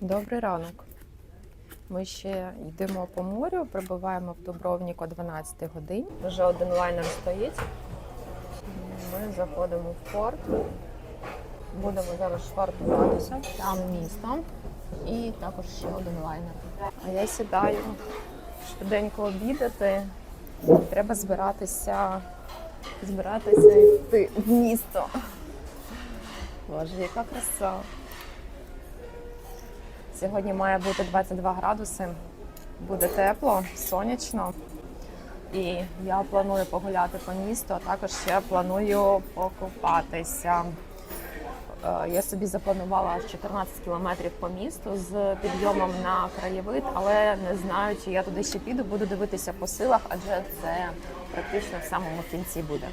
Добрий ранок. Ми ще йдемо по морю, прибуваємо в Дубровник о 12 годині. Вже один лайнер стоїть. Ми заходимо в порт. Будемо зараз швартуватися. Там місто. І також ще один лайнер. А я сідаю швиденько обідати. Треба збиратися, збиратися йти в місто. Боже, яка краса. Сьогодні має бути 22 градуси, буде тепло, сонячно. І я планую погуляти по місту, а також ще планую покупатися. Е, Я собі запланувала 14 кілометрів по місту з підйомом на краєвид, але не знаю, чи я туди ще піду, буду дивитися по силах, адже це практично в самому кінці буде.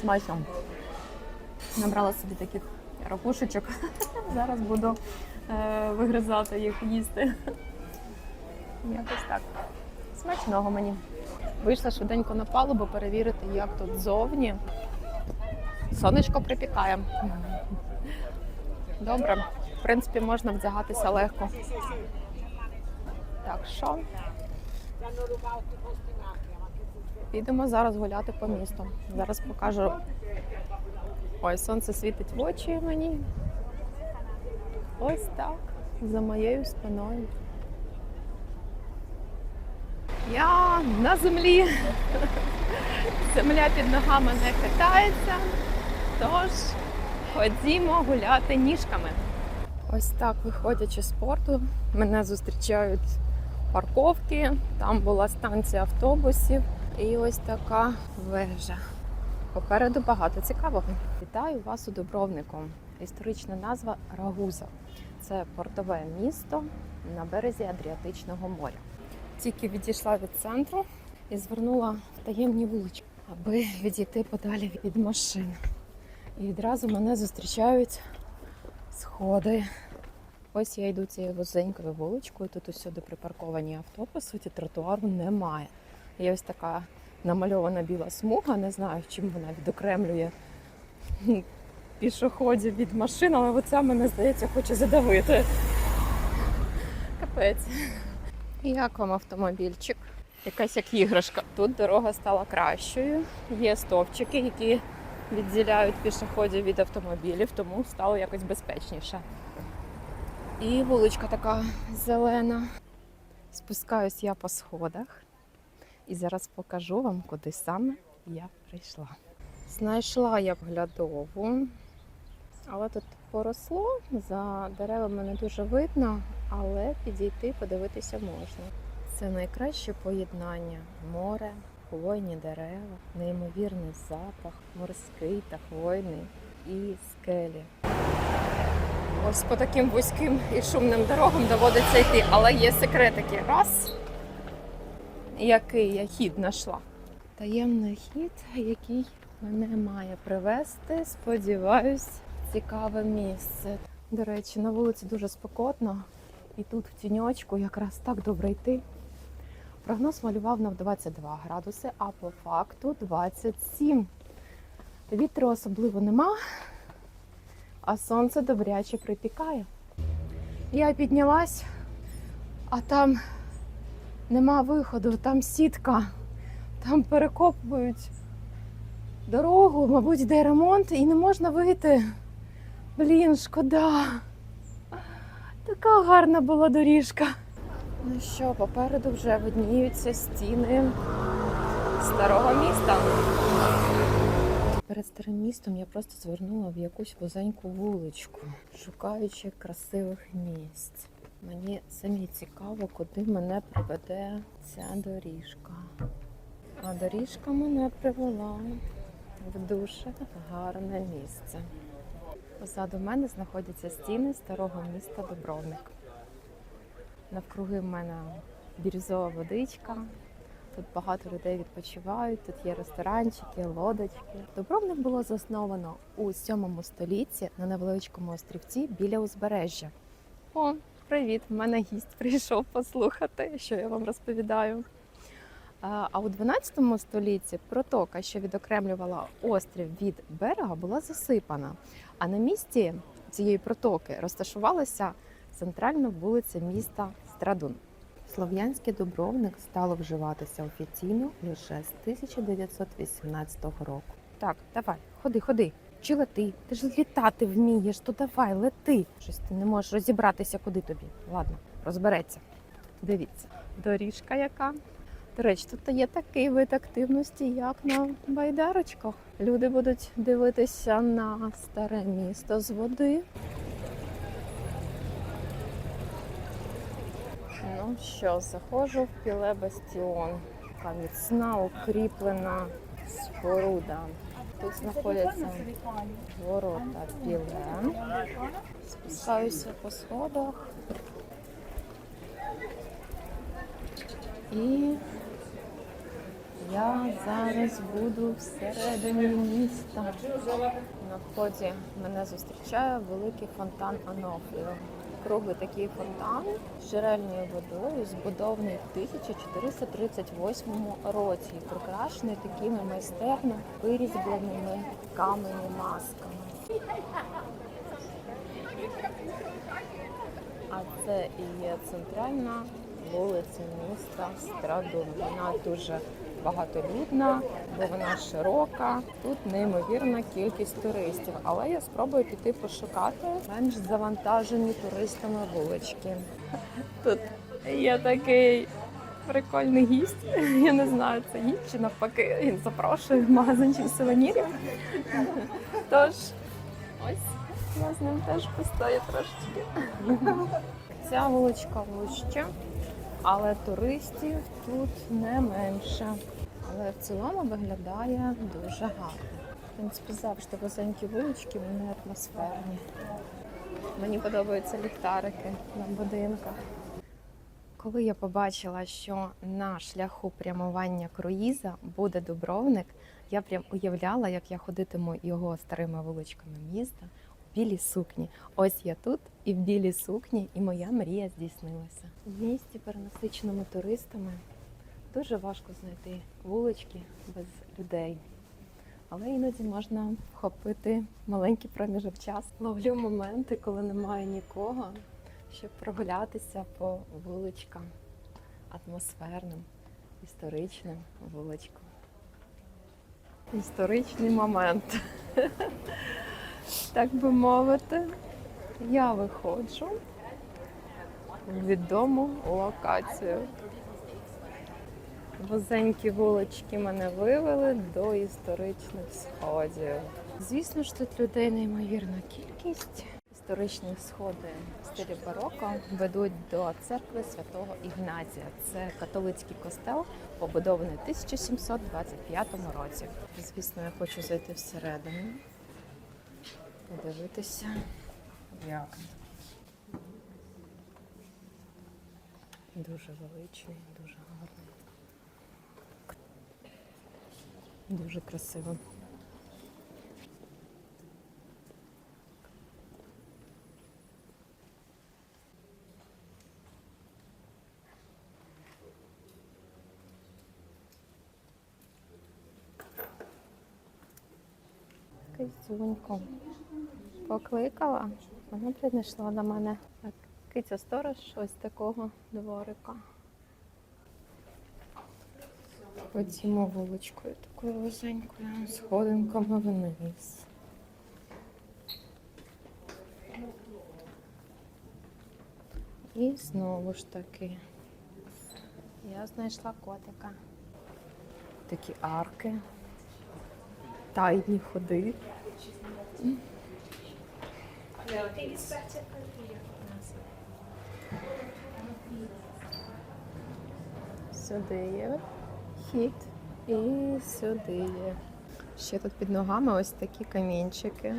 Смачно. Набрала собі таких ракушечок. Зараз буду е, вигризати їх їсти. Якось так. Смачного мені. Вийшла швиденько на палубу перевірити, як тут зовні. Сонечко припікає. Добре. В принципі, можна вдягатися легко. Так що підемо зараз гуляти по місту. Зараз покажу Ой, сонце світить в очі мені. Ось так, за моєю спиною. Я на землі. Земля під ногами не хитається. Тож ходімо гуляти ніжками. Ось так, виходячи з порту, мене зустрічають парковки. Там була станція автобусів. І ось така вежа. Попереду багато цікавого. Вітаю вас у Дубровнику. Історична назва Рагуза. Це портове місто на березі Адріатичного моря. Тільки відійшла від центру і звернула в таємні вулички, аби відійти подалі від машин. І відразу мене зустрічають сходи. Ось я йду цією вузенькою вуличкою. Тут усюди припарковані автобуси, і тротуару немає. Є ось така намальована біла смуга. Не знаю, чим вона відокремлює пішоходів від машин, але оця мене здається хоче задавити. Капець. Як вам автомобільчик? Якась як іграшка. Тут дорога стала кращою. Є стовпчики, які відділяють пішоходів від автомобілів, тому стало якось безпечніше. І вуличка така зелена. Спускаюсь я по сходах. І зараз покажу вам, куди саме я прийшла. Знайшла я вглядову, але тут поросло, за деревами не дуже видно, але підійти, подивитися можна. Це найкраще поєднання море, хвойні дерева, неймовірний запах, морський та хвойний і скелі. Ось по таким вузьким і шумним дорогам доводиться йти, але є секретики. Раз який я хід знайшла. Таємний хід, який мене має привезти, сподіваюсь, цікаве місце. До речі, на вулиці дуже спекотно, і тут в тіньочку якраз так добре йти. Прогноз малював на 22 градуси, а по факту 27. Вітру особливо нема, а сонце добряче припікає. Я піднялась, а там нема виходу, там сітка, там перекопують дорогу, мабуть, йде ремонт і не можна вийти. Блін, шкода. Така гарна була доріжка. Ну що, попереду вже видніються стіни старого міста. Перед старим містом я просто звернула в якусь вузеньку вуличку, шукаючи красивих місць. Мені самі цікаво, куди мене приведе ця доріжка. А доріжка мене привела в дуже гарне місце. Позаду мене знаходяться стіни старого міста Дубровник. Навкруги в мене бірюзова водичка. Тут багато людей відпочивають, тут є ресторанчики, лодочки. Дубровник було засновано у 7 столітті на невеличкому острівці біля узбережжя. О, привіт! В мене гість прийшов послухати, що я вам розповідаю. А у 12 столітті протока, що відокремлювала острів від берега, була засипана. А на місці цієї протоки розташувалася центральна вулиця міста Страдун. Слов'янський дубровник стало вживатися офіційно лише з 1918 року. Так, давай, ходи, ходи. Чи лети? Ти ж літати вмієш, то давай, лети. Щось ти не можеш розібратися, куди тобі. Ладно, розбереться. Дивіться, доріжка яка. До речі, тут є такий вид активності, як на байдарочках. Люди будуть дивитися на старе місто з води. Ну що, заходжу в піле Бастіон. Така міцна, укріплена споруда. Тут знаходяться ворота піле. Спускаюся по сходах. І я зараз буду всередині міста. На вході мене зустрічає великий фонтан Анофріо. Круглий такий фонтан з джерельною водою, збудований в 1438 році прикрашений такими майстерно вирізбленими камені масками. А це і є центральна вулиця міста Страдун. Вона дуже багатолюдна, бо вона широка. Тут неймовірна кількість туристів. Але я спробую піти пошукати менш завантажені туристами вулички. Тут є такий прикольний гість. Я не знаю, це гість чи навпаки він запрошує в магазинчик сувенірів. Тож ось я з ним теж постою трошечки. Ця вуличка вужча, але туристів тут не менше. Але в цілому виглядає дуже гарно. В принципі, завжди вузенькі вулички, вони атмосферні. Мені подобаються ліхтарики на будинках. Коли я побачила, що на шляху прямування круїза буде Дубровник, я прям уявляла, як я ходитиму його старими вуличками міста білій сукні. Ось я тут і в білій сукні, і моя мрія здійснилася. В місті, перенасиченому туристами, дуже важко знайти вулички без людей. Але іноді можна вхопити маленький проміжок часу. Ловлю моменти, коли немає нікого, щоб прогулятися по вуличкам атмосферним, історичним вуличкам. Історичний момент. Так би мовити, я виходжу в відому локацію. Вузенькі вулички мене вивели до історичних сходів. Звісно ж, тут людей неймовірна кількість. Історичні сходи в стилі бароко ведуть до церкви святого Ігнатія. Це католицький костел, побудований в 1725 році. Звісно, я хочу зайти всередину, подивитися, як. Дуже величний, дуже гарний. Дуже красиво. Кизюньку покликала, вона принесла до мене киця сторож ось такого дворика. Ходімо вуличкою такою вузенькою, сходинками вниз. І знову ж таки я знайшла котика. Такі арки, тайні ходи. Сюди є хід і сюди є. Ще тут під ногами ось такі камінчики.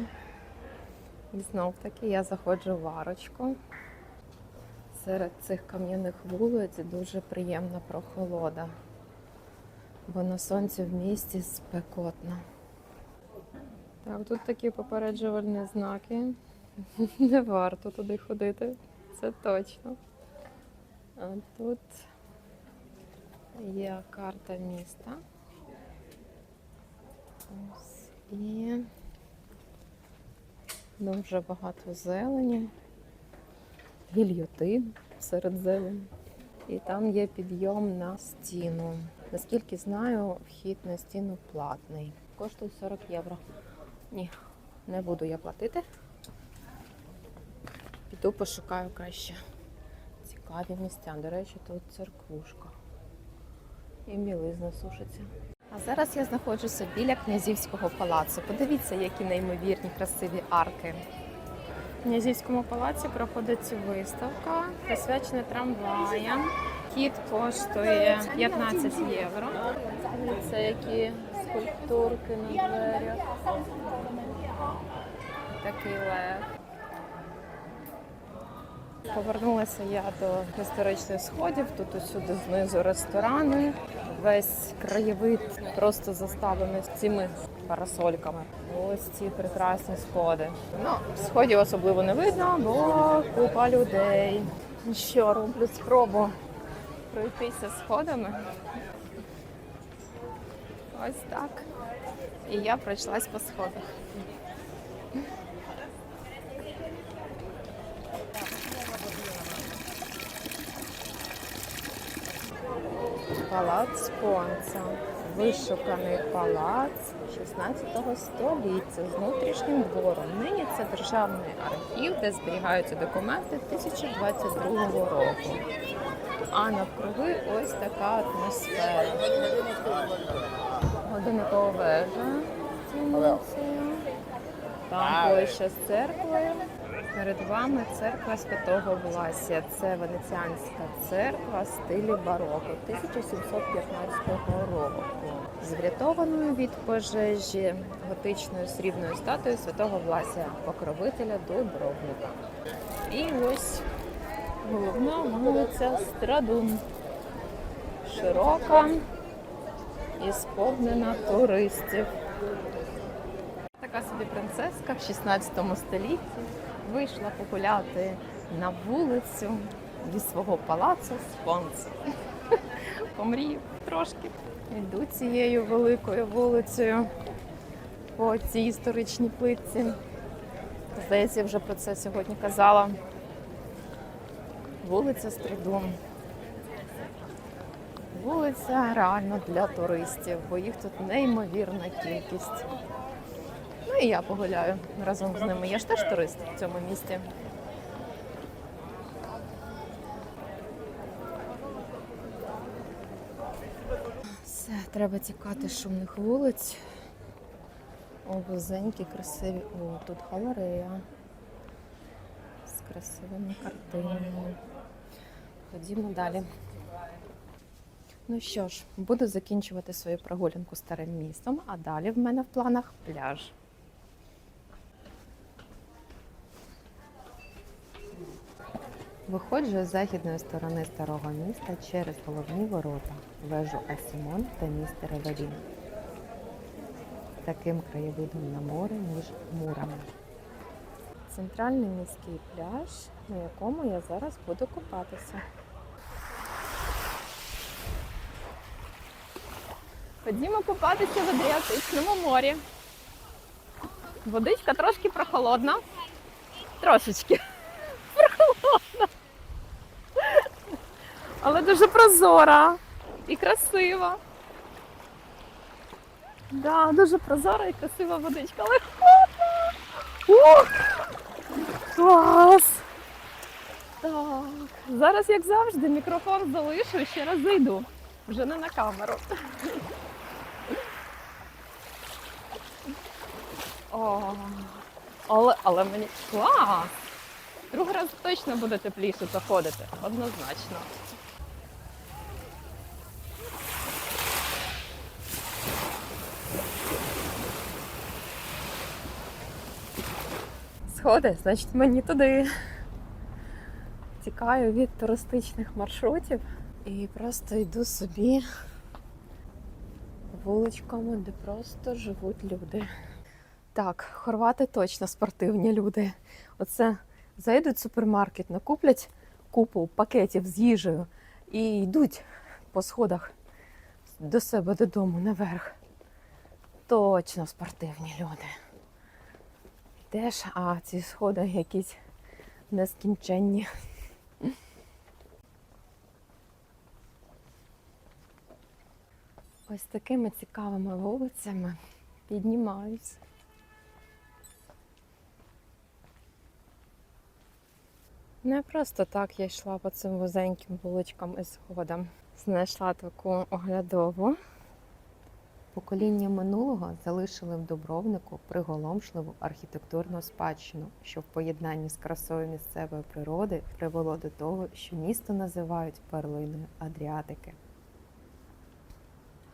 І знов таки я заходжу в арочку. Серед цих кам'яних вулиць дуже приємна прохолода, бо на сонці в місті спекотно. Так, тут такі попереджувальні знаки. Не варто туди ходити, це точно. А тут Є карта міста. Ось. І дуже багато зелені, гільйотин серед зелені. І там є підйом на стіну. Наскільки знаю, вхід на стіну платний. Коштує 40 євро. Ні, не буду я платити. Піду пошукаю краще цікаві місця. До речі, тут церквушка. І білизна сушиться. А зараз я знаходжуся біля князівського палацу. Подивіться, які неймовірні красиві арки. В князівському палаці проходить виставка, присвячена трамваям. Кіт коштує 15 євро. Це які скульптурки на дверях. Такий лев. Повернулася я до історичних сходів. Тут усюди знизу ресторани. Весь краєвид просто заставлений цими парасольками. Ось ці прекрасні сходи. Ну, сходів особливо не видно, бо купа людей. Що роблю спробу пройтися сходами. Ось так. І я пройшлась по сходах. Палац Спонца. Вишуканий палац 16 століття з внутрішнім двором. Нині це державний архів, де зберігаються документи 1022 року. А навкруги ось така атмосфера. Годинникова вежа. Там площа з церквою. Перед вами церква Святого Власія. Це венеціанська церква в стилі бароко 1715 року. З врятованою від пожежі готичною срібною статуєю Святого Власія, покровителя Дубровника. І ось головна вулиця Страдун. Широка і сповнена туристів. Така собі принцеска в 16 столітті вийшла погуляти на вулицю зі свого палацу Спонс. Помрію трошки. Йду цією великою вулицею по цій історичній плитці. Здається, я вже про це сьогодні казала. Вулиця Стридун. Вулиця реально для туристів, бо їх тут неймовірна кількість. І я погуляю разом з ними. Я ж теж турист в цьому місті. Все, треба тікати з шумних вулиць. О, вузенькі, красиві. О, тут галерея з красивими картинами. Ходімо далі. Ну що ж, буду закінчувати свою прогулянку старим містом, а далі в мене в планах пляж. Виходжу з західної сторони старого міста через головні ворота, вежу Асімон та місто Ревелін. Таким краєвидом на море між мурами. Центральний міський пляж, на якому я зараз буду купатися. Ходімо купатися в Адріатичному морі. Водичка трошки прохолодна. Трошечки. Прохолодна. Але дуже прозора і красива. Да, дуже прозора і красива водичка. Але. Ух! Клас! Так. Зараз, як завжди, мікрофон залишу і ще раз зайду. Вже не на камеру. О, але, але мені клас! Другий раз точно буде тепліше заходити, однозначно. Сходи, значить мені туди. Тікаю від туристичних маршрутів і просто йду собі вуличками, де просто живуть люди. Так, хорвати точно спортивні люди. Оце зайдуть в супермаркет, накуплять купу пакетів з їжею і йдуть по сходах до себе додому наверх. Точно спортивні люди. Йдеш, а ці сходи якісь нескінченні. Ось такими цікавими вулицями піднімаюсь. Не просто так я йшла по цим вузеньким вуличкам і сходам. Знайшла таку оглядову. Покоління минулого залишили в Дубровнику приголомшливу архітектурну спадщину, що в поєднанні з красою місцевої природи привело до того, що місто називають перлиною Адріатики.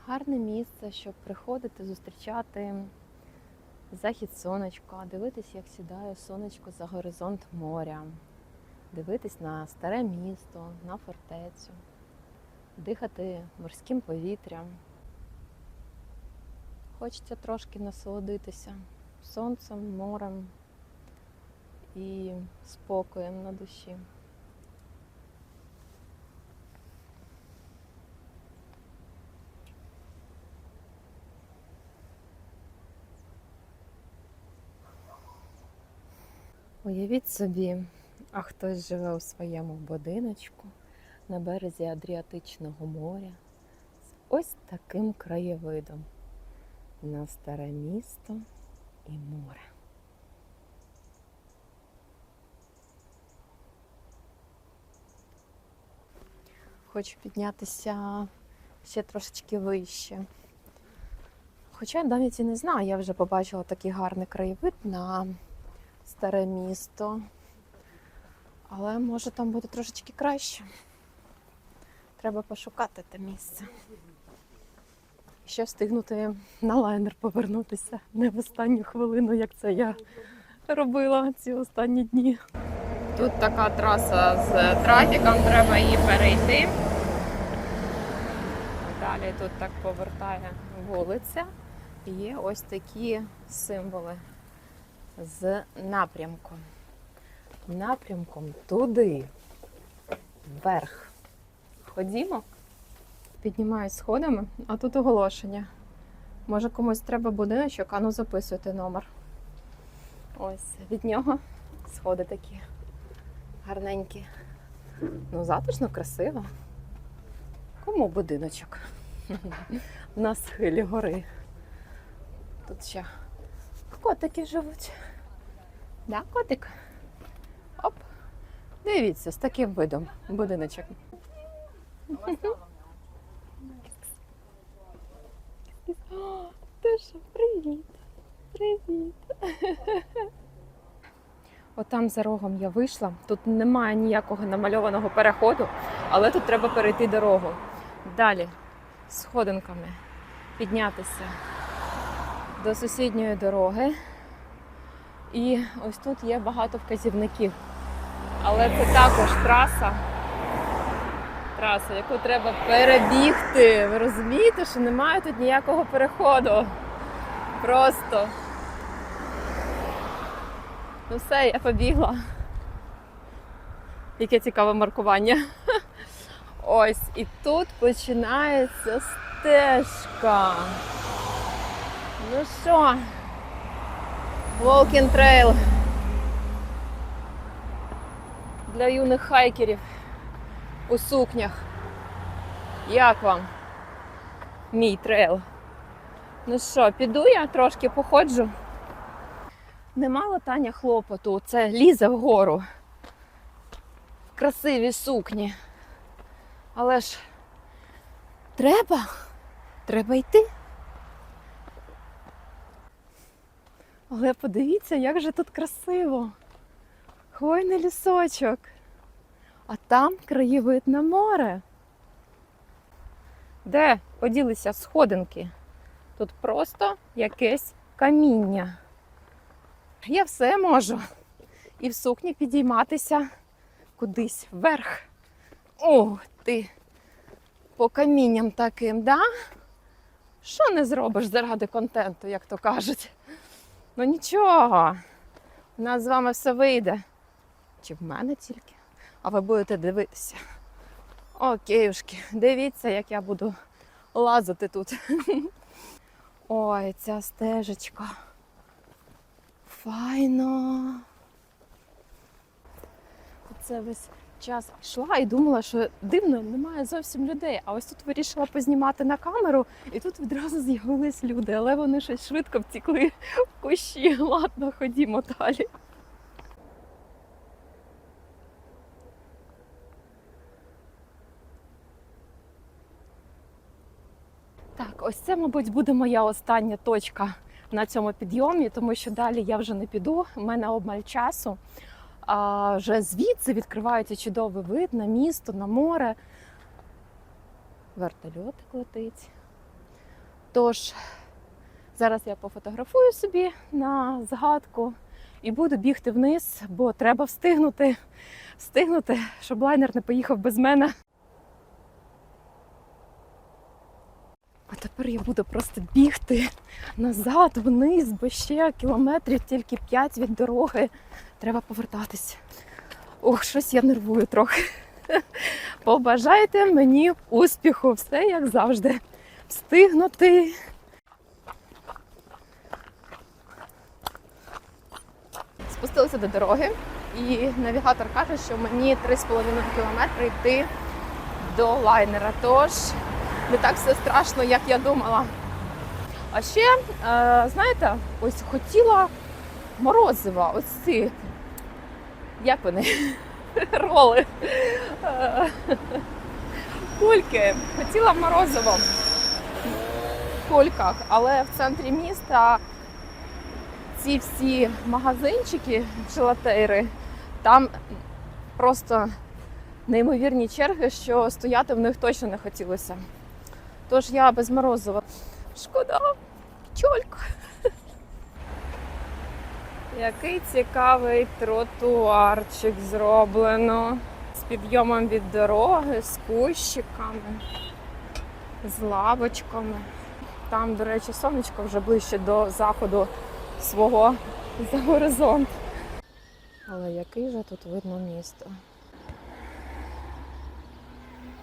Гарне місце, щоб приходити, зустрічати захід сонечка, дивитись, як сідає сонечко за горизонт моря, дивитись на старе місто, на фортецю, дихати морським повітрям. Хочеться трошки насолодитися сонцем, морем і спокоєм на душі. Уявіть собі, а хтось живе у своєму будиночку на березі Адріатичного моря з ось таким краєвидом на старе місто і море. Хочу піднятися ще трошечки вище. Хоча навіть і не знаю, я вже побачила такий гарний краєвид на старе місто. Але може там буде трошечки краще. Треба пошукати те місце. Ще встигнути на лайнер повернутися не в останню хвилину, як це я робила ці останні дні. Тут така траса з трафіком, треба її перейти. Далі тут так повертає вулиця. Є ось такі символи з напрямком. Напрямком туди, вверх. Ходімо. Піднімаюсь сходами, а тут оголошення. Може комусь треба будиночок, а ну записуйте номер. Ось від нього сходи такі гарненькі. Ну, затишно, красиво. Кому будиночок? На схилі гори. Тут ще котики живуть. Да, котик? Оп. Дивіться, з таким видом будиночок. О, Тиша, привіт. Привіт. Отам за рогом я вийшла. Тут немає ніякого намальованого переходу, але тут треба перейти дорогу. Далі сходинками піднятися до сусідньої дороги. І ось тут є багато вказівників. Але це також траса, траса, яку треба перебігти. Ви розумієте, що немає тут ніякого переходу. Просто. Ну все, я побігла. Яке цікаве маркування. Ось, і тут починається стежка. Ну що, Walking Trail для юних хайкерів у сукнях. Як вам? Мій трейл. Ну що, піду я трошки походжу. Немало Таня хлопоту, це лізе вгору. Красиві сукні. Але ж треба, треба йти. Але подивіться, як же тут красиво. Хвойний лісочок. А там краєвид на море. Де поділися сходинки? Тут просто якесь каміння. Я все можу. І в сукні підійматися кудись вверх. О, ти по камінням таким, да? Що не зробиш заради контенту, як то кажуть? Ну нічого, у нас з вами все вийде. Чи в мене тільки? А ви будете дивитися. Окейушки, дивіться, як я буду лазити тут. Ой, ця стежечка. Файно. Це весь час йшла і думала, що дивно, немає зовсім людей. А ось тут вирішила познімати на камеру, і тут відразу з'явились люди, але вони щось швидко втікли в кущі. Ладно, ходімо далі. Так, ось це, мабуть, буде моя остання точка на цьому підйомі, тому що далі я вже не піду. У мене обмаль часу. А вже звідси відкривається чудовий вид на місто, на море. Вертольотик летить. Тож, зараз я пофотографую собі на згадку і буду бігти вниз, бо треба встигнути, встигнути, щоб лайнер не поїхав без мене. А тепер я буду просто бігти назад, вниз, бо ще кілометрів тільки 5 від дороги. Треба повертатись. Ох, щось я нервую трохи. Побажайте мені успіху, все як завжди. Встигнути. Спустилися до дороги, і навігатор каже, що мені 3,5 кілометри йти до лайнера. Тож не так все страшно, як я думала. А ще, е, знаєте, ось хотіла морозива, ось ці, як вони? Роли. Е, Кульки. Хотіла морозиво в кульках, але в центрі міста ці всі магазинчики, желатейри, там просто неймовірні черги, що стояти в них точно не хотілося. Тож я без морозива. Шкода, чолька. Який цікавий тротуарчик зроблено. З підйомом від дороги, з кущиками, з лавочками. Там, до речі, сонечко вже ближче до заходу свого за горизонт. Але який же тут видно місто?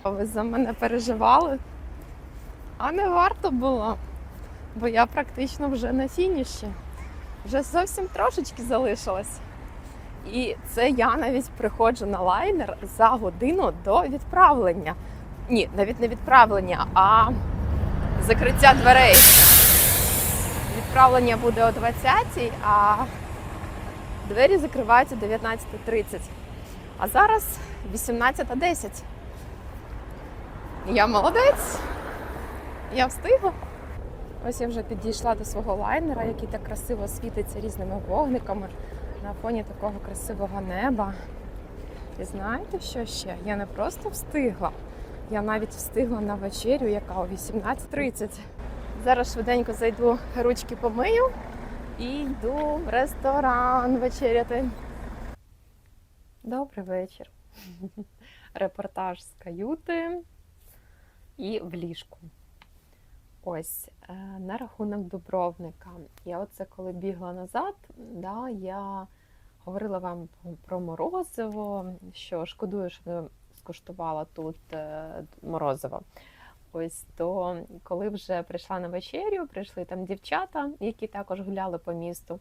Ви за мене переживали? А не варто було, бо я практично вже на фініші. Вже зовсім трошечки залишилось. І це я навіть приходжу на лайнер за годину до відправлення. Ні, навіть не відправлення, а закриття дверей. Відправлення буде о 20-й, а двері закриваються о 19.30. А зараз 18.10. Я молодець. Я встигла. Ось я вже підійшла до свого лайнера, який так красиво світиться різними вогниками на фоні такого красивого неба. І знаєте, що ще? Я не просто встигла, я навіть встигла на вечерю, яка о 18.30. Зараз швиденько зайду, ручки помию і йду в ресторан вечеряти. Добрий вечір. Репортаж з каюти і в ліжку. Ось е, на рахунок Дубровника. Я оце коли бігла назад, да, я говорила вам про морозиво, що шкодую, що не скуштувала тут е, морозиво. Ось то коли вже прийшла на вечерю, прийшли там дівчата, які також гуляли по місту,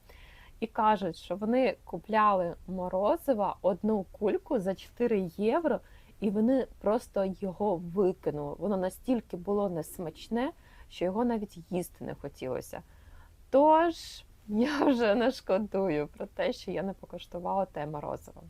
і кажуть, що вони купляли морозиво одну кульку за 4 євро, і вони просто його викинули. Воно настільки було несмачне, що його навіть їсти не хотілося. Тож я вже не шкодую про те, що я не покуштувала те морозиво.